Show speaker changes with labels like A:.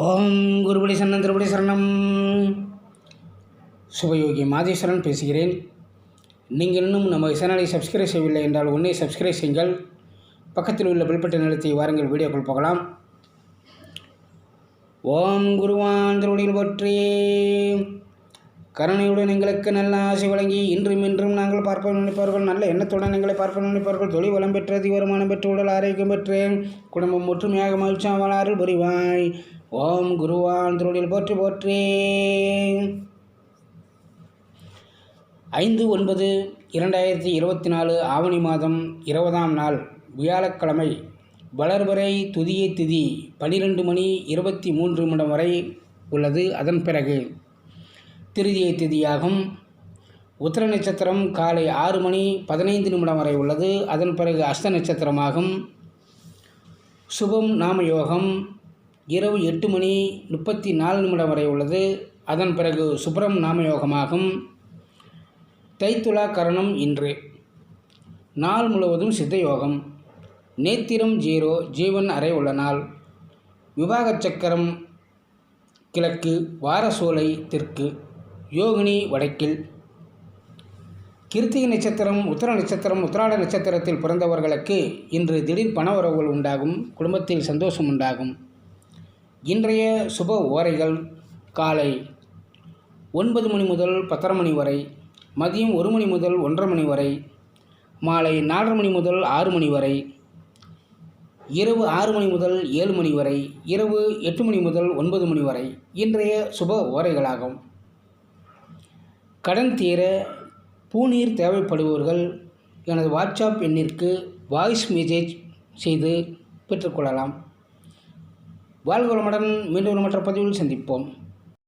A: ஓம் குருபடி சரணம் திருபடி சரணம். சுபயோகி மாதேஸ்வரன் பேசுகிறேன். நீங்கள் இன்னும் நம்ம சேனலை சப்ஸ்கிரைப் செய்யவில்லை என்றால் உடனே சப்ஸ்கிரைப் செய்யுங்கள். பக்கத்தில் உள்ள பில்பட்டை நிறுத்தி வாருங்கள் வீடியோக்கள் போகலாம். ஓம் குருவான் திருவடியில் போற்றி. கருணையுடன் எங்களுக்கு நல்ல ஆசை வழங்கி இன்றும் இன்றும் நாங்கள் பார்ப்போம் நினைப்பார்கள் நல்ல எண்ணத்துடன் எங்களை பார்ப்போம் நினைப்பார்கள் தொழில் வளம் பெற்று அதிக வருமானம் பெற்று உடல் ஆரோக்கியம் பெற்று குடும்பம் ஒற்றுமையாக மகிழ்ச்சியாக வளாறு புரிவாய். ஓம் குருவான் திருடில் போற்றி போற்றி. ஐந்து ஒன்பது இரண்டாயிரத்தி இருபத்தி நாலு ஆவணி மாதம் இருபதாம் நாள் வியாழக்கிழமை வளர்வரை துதிய திதி பனிரெண்டு மணி இருபத்தி மூன்று நிமிடம் வரை உள்ளது. அதன் பிறகு திருதியை திதியாகும். உத்திர நட்சத்திரம் காலை ஆறு மணி பதினைந்து நிமிடம் வரை உள்ளது. அதன் பிறகு அஸ்த நட்சத்திரமாகும். சுபம் நாம யோகம் இரவு எட்டு மணி முப்பத்தி நாலு நிமிடம் வரை உள்ளது. அதன் பிறகு சுப்ரம் நாம யோகமாகும் தைத்துலா கரணம் இன்று. நாள் முழுவதும் சித்த யோகம். நேத்திரம் ஜீரோ ஜீவன் அறை உள்ள நாள். விவாக சக்கரம் கிழக்கு வாரசோலை தெற்கு யோகினி வடக்கில். கிருத்திகை நட்சத்திரம் உத்தர நட்சத்திரம் உத்திராட நட்சத்திரத்தில் பிறந்தவர்களுக்கு இன்று திடீர் பண உறவுகள் உண்டாகும். குடும்பத்தில் சந்தோஷம் உண்டாகும். இன்றைய சுப ஓரைகள் காலை ஒன்பது மணி முதல் பத்தரை மணி வரை மதியம் ஒரு மணி முதல் ஒன்றரை மணி வரை மாலை நாலரை மணி முதல் ஆறு மணி வரை இரவு ஆறு மணி முதல் ஏழு மணி வரை இரவு எட்டு மணி முதல் ஒன்பது மணி வரை இன்றைய சுப ஓரைகளாகும். கடன் தீர பூநீர் தேவைப்படுபவர்கள் எனது வாட்ஸ்அப் எண்ணிற்கு வாய்ஸ் மெசேஜ் செய்து பெற்றுக்கொள்ளலாம். வாழ்வளமுடன் மீண்டும் மற்ற பதிவில் சந்திப்போம்.